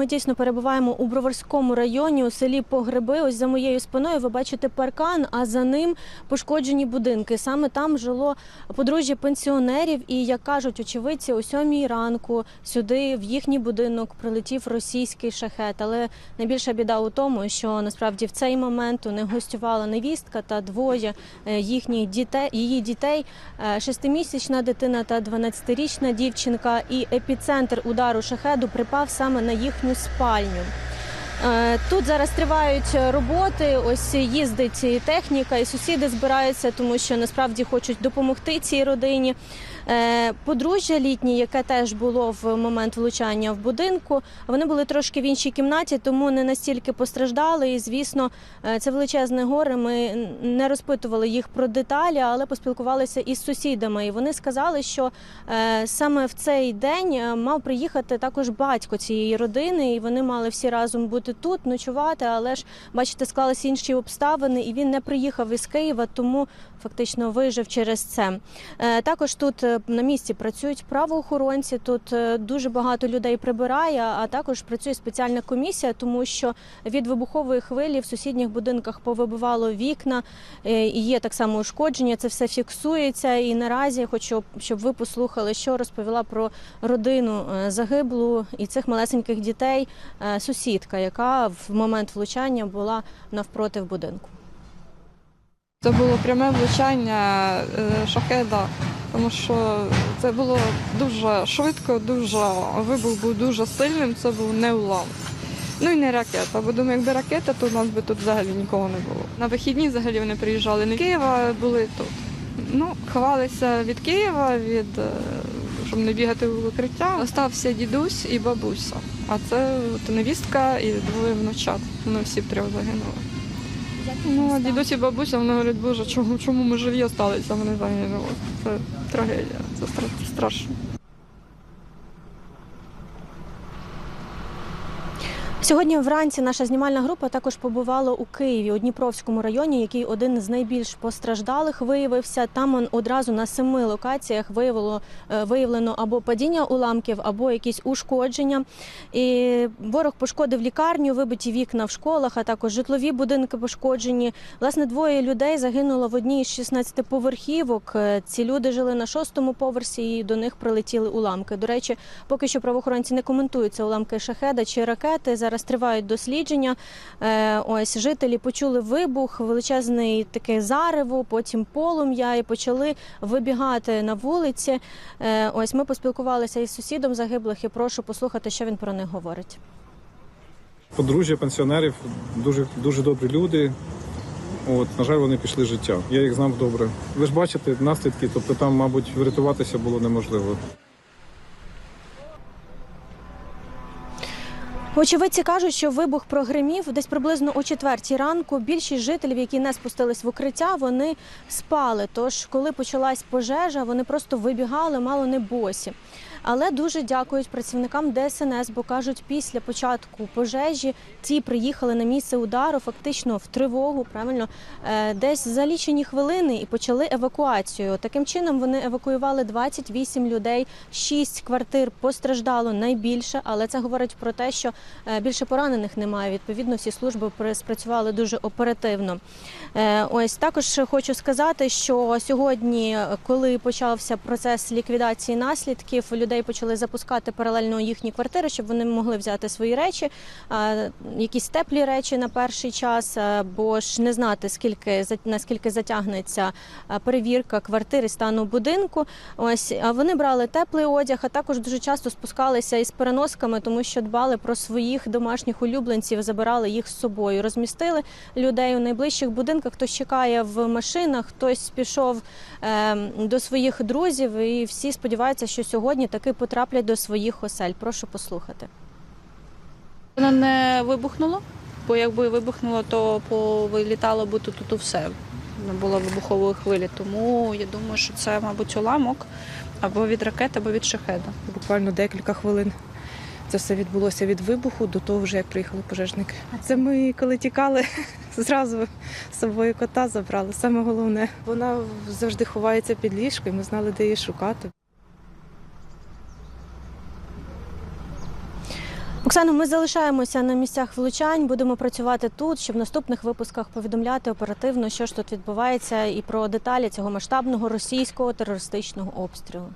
ми дійсно перебуваємо у Броварському районі у селі Погреби. Ось за моєю спиною ви бачите паркан, а за ним пошкоджені будинки. Саме там жило подружжя пенсіонерів. І як кажуть очевидці, о сьомій ранку сюди в їхній будинок прилетів російський шахет. Але найбільша біда у тому, що насправді в цей момент у них гостювала невістка та двоє е, їхніх дітей, її дітей, е, шестимісячна дитина та 12-річна дівчинка. І епіцентр удару шахеду припав саме на їхню спальню. Е, Тут зараз тривають роботи. Ось їздить техніка, і сусіди збираються, тому що насправді хочуть допомогти цій родині. Е, Подружжя літнє, яке теж було в момент влучання в будинку, вони були трошки в іншій кімнаті, тому не настільки постраждали. І звісно, е, це величезне горе. Ми не розпитували їх про деталі, але поспілкувалися із сусідами. І вони сказали, що е, саме в цей день мав приїхати також батько цієї родини, і вони мали всі разом бути тут, ночувати. Але ж бачите, склалися інші обставини, і він не приїхав із Києва, тому фактично вижив через це. Також тут на місці працюють правоохоронці. Тут е, дуже багато людей прибирає, а також працює спеціальна комісія, тому що від вибухової хвилі в сусідніх будинках повибивало вікна. е, І є так само ушкодження. Це все фіксується. І наразі хочу, щоб ви послухали, що розповіла про родину е, загиблу і цих малесеньких дітей е, сусідка, яка в момент влучання була навпроти в будинку. Це було пряме влучання е, шахеда, тому що це було дуже швидко, дуже вибух був дуже сильним, це був не улам. Ну і не ракета, бо думаю, якби ракета, то у нас би тут взагалі нікого не було. На вихідні взагалі вони приїжджали не Києва, були тут. Ну, ховалися від Києва, від е, щоб не бігати в укриття. Остався дідусь і бабуся. А це от невістка і двоє внучат. Вони всі трьох загинули. Ну, а дідусь бабуся, вони говорять, боже, чому, чому ми живі залишилися, вони загинули. Це трагедія, це стра- страшно. Сьогодні вранці наша знімальна група також побувала у Києві у Дніпровському районі, який один з найбільш постраждалих виявився. Там одразу на семи локаціях виявило е, виявлено або падіння уламків, або якісь ушкодження. І ворог пошкодив лікарню, вибиті вікна в школах, а також житлові будинки пошкоджені. Власне, двоє людей загинуло в одній із 16 поверхівок. Е, Ці люди жили на шостому поверсі, і до них прилетіли уламки. До речі, поки що правоохоронці не коментують це уламки шахеда чи ракети. Зараз тривають дослідження. Е, Ось жителі почули вибух, величезний таке зарево, потім полум'я, і почали вибігати на вулиці. Е, Ось ми поспілкувалися із сусідом загиблих і прошу послухати, що він про них говорить. Подружжя пенсіонерів дуже дуже добрі люди. От, на жаль, вони пішли життя. Я їх знав добре. Ви ж бачите наслідки, тобто там, мабуть, врятуватися було неможливо. Очевидці кажуть, що вибух прогримів десь приблизно о четвертій ранку. Більшість жителів, які не спустились в укриття, вони спали. Тож, коли почалась пожежа, вони просто вибігали, мало не босі. Але дуже дякують працівникам ДСНС, бо кажуть, після початку пожежі ті приїхали на місце удару, фактично в тривогу, правильно, е, десь за лічені хвилини і почали евакуацію. Таким чином вони евакуювали 28 людей, 6 квартир постраждало найбільше, але це говорить про те, що більше поранених немає. Відповідно, всі служби спрацювали дуже оперативно. Е, Ось також хочу сказати, що сьогодні, коли почався процес ліквідації наслідків, людей почали запускати паралельно їхні квартири, щоб вони могли взяти свої речі, е, якісь теплі речі на перший час, е, бо ж не знати скільки наскільки затягнеться е, перевірка квартири стану будинку. Ось а вони брали теплий одяг, а також дуже часто спускалися із переносками, тому що дбали про своїх домашніх улюбленців, забирали їх з собою, розмістили людей у найближчих будинках. Хтось чекає в машинах, хтось пішов е, до своїх друзів, і всі сподіваються, що сьогодні таки потраплять до своїх осель. Прошу послухати. Воно не вибухнуло, бо якби вибухнуло, то повилітало би тут, тут все. Не було вибухової хвилі. Тому я думаю, що це, мабуть, уламок або від ракет, або від шахеда. буквально декілька хвилин. Це все відбулося від вибуху до того, вже як приїхали пожежники. Це ми, коли тікали, зразу з собою кота забрали. Саме головне, вона завжди ховається під ліжкою, ми знали, де її шукати. Оксано, ми залишаємося на місцях влучань, будемо працювати тут, щоб в наступних випусках повідомляти оперативно, що ж тут відбувається, і про деталі цього масштабного російського терористичного обстрілу.